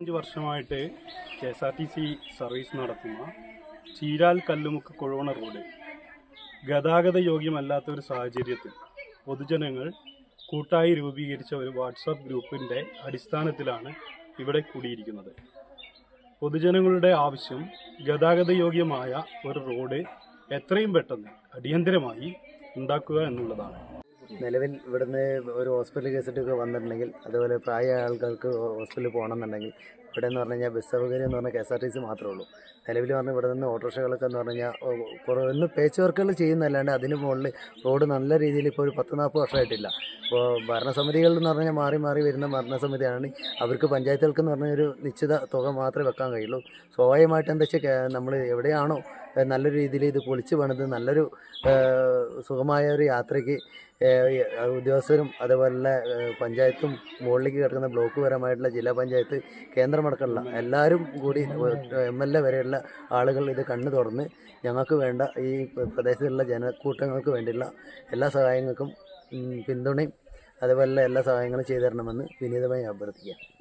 അഞ്ച് വർഷമായിട്ട് K S R T C service നടത്തുന്ന ചീരാൽ കല്ലുമുക്ക് കൊഴുവണ റോഡ്. ഗതാഗത യോഗ്യമല്ലാത്ത ഒരു സാഹചര്യത്തിൽ പൊതുജനങ്ങൾ കൂട്ടായി രൂപീകരിച്ച ഒരു വാട്സാപ്പ് ഗ്രൂപ്പിന്റെ അടിസ്ഥാനത്തിലാണ് ഇവിടെ കൂടിയിരിക്കുന്നത്. പൊതുജനങ്ങളുടെ ആവശ്യം ഗതാഗത യോഗ്യമായ ഒരു റോഡ് എത്രയും പെട്ടെന്ന് അടിയന്തരമായി ഉണ്ടാക്കുക എന്നുള്ളതാണ്. നിലവിൽ ഇവിടുന്ന് ഒരു ഹോസ്പിറ്റൽ കേസിട്ടൊക്കെ വന്നിട്ടുണ്ടെങ്കിൽ അതുപോലെ പ്രായമായ ആൾക്കാർക്ക് ഹോസ്പിറ്റലിൽ പോകണമെന്നുണ്ടെങ്കിൽ ഇവിടെ എന്ന് പറഞ്ഞു കഴിഞ്ഞാൽ ബസ് സൗകര്യം എന്ന് പറഞ്ഞാൽ K S R T C മാത്രമേ ഉള്ളൂ. നിലവിൽ പറഞ്ഞാൽ ഇവിടെ നിന്ന് ഓട്ടോറിക്ഷകളൊക്കെ എന്ന് പറഞ്ഞു കഴിഞ്ഞാൽ കുറേ ഒന്ന് പേച്ച് വർക്കുകൾ ചെയ്യുന്നതല്ലാണ്ട് അതിന് മുകളിൽ റോഡ് നല്ല രീതിയിൽ ഇപ്പോൾ ഒരു പത്ത് നാൽപ്പത് വർഷമായിട്ടില്ല. ഇപ്പോൾ ഭരണസമിതികൾ എന്ന് പറഞ്ഞാൽ മാറി മാറി വരുന്ന ഭരണസമിതിയാണ്. അവർക്ക് പഞ്ചായത്തുകൾക്ക് എന്ന് പറഞ്ഞാൽ ഒരു നിശ്ചിത തുക മാത്രമേ വെക്കാൻ കഴിയുള്ളൂ. സ്വാഭാവികമായിട്ട് എന്താ വെച്ചാൽ നമ്മൾ എവിടെയാണോ ഏഹ് നല്ലൊരു രീതിയിൽ ഇത് പൊളിച്ച് പണിത് നല്ലൊരു സുഖമായ ഒരു യാത്രയ്ക്ക് ഉദ്യോഗസ്ഥരും അതേപോലെ പഞ്ചായത്തും മുകളിലേക്ക് കിടക്കുന്ന ബ്ലോക്ക് പരമായിട്ടുള്ള ജില്ലാ പഞ്ചായത്ത് കേന്ദ്രമടക്കമുള്ള എല്ലാവരും കൂടി എം എൽ എ വരെയുള്ള ആളുകൾ ഇത് കണ്ണു തുറന്ന് ഞങ്ങൾക്ക് വേണ്ട ഈ പ്രദേശത്തുള്ള ജനക്കൂട്ടങ്ങൾക്ക് വേണ്ടിയുള്ള എല്ലാ സഹായങ്ങൾക്കും പിന്തുണയും അതേപോലെ എല്ലാ സഹായങ്ങളും ചെയ്തു തരണമെന്ന് വിനീതമായി അഭ്യർത്ഥിക്കാം